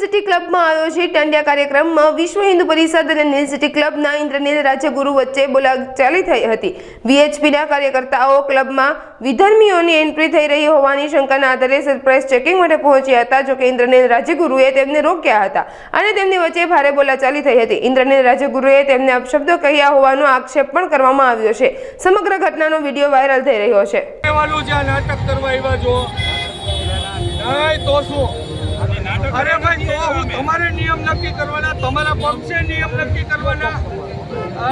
City ક્લબમાં આયોજિત દાંડિયા કાર્યક્રમમાં વિશ્વ હિન્દુ પરિષદ અને નીલ સિટી ક્લબના ઇન્દ્રનીલ રાજ્યગુરુ વચ્ચે બોલાચાલી થઈ હતી. વીએચપીના કાર્યકર્તાઓ ક્લબમાં વિધર્મીઓની એન્ટ્રી થઈ રહી હોવાની શંકાના આધારે સરપ્રાઇઝ ચેકિંગ માટે પહોંચ્યા હતા જોકે ઇન્દ્રનીલ રાજ્યગુરુએ તેમને રોક્યા હતા અને તેમની વચ્ચે ભારે બોલાચાલી થઈ હતી. ઇન્દ્રનીલ રાજ્યગુરુએ તેમને અપશબ્દો કહ્યા હોવાનો આક્ષેપ પણ કરવામાં આવ્યો છે. સમગ્ર ઘટનાનો વીડિયો વાયરલ થઈ રહ્યો છે. નાટક કરવા આવ્યા જો તો શું? અરે ભાઈ તો હું તમારે નિયમ નક્કી કરવાના તમારા પક્ષે નિયમ નક્કી કરવાના.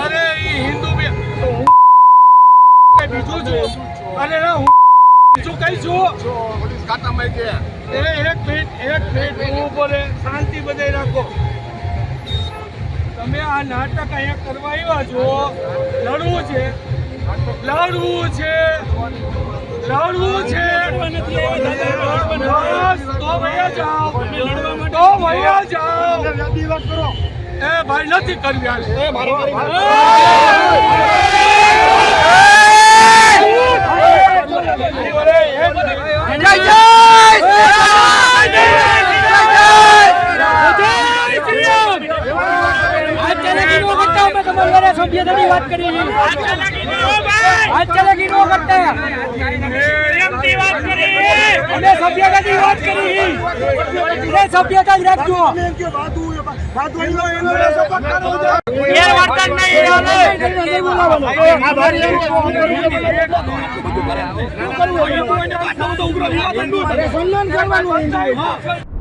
અરે એ હિન્દુ તો હું બીજું છું. અરે ના હું બીજું કઈ છું? એક મિનિટ એક મિનિટ હું બોલે શાંતિ બધે રાખો. તમે આ નાટક અહીંયા કરવા આવ્યા છો. લડવું છે. લડવું છે. લડવું છે. બસ, તો એ ભાઈ નથી કરવી હાલે. વારે સભ્યતાની વાત કરી છે. આજ ચાલાકી નો કરતા સભ્યતાની વાત કરી. એ સભ્યતા જ રાખજો. ગેરવર્તન નહીં સન્માન કરવાનું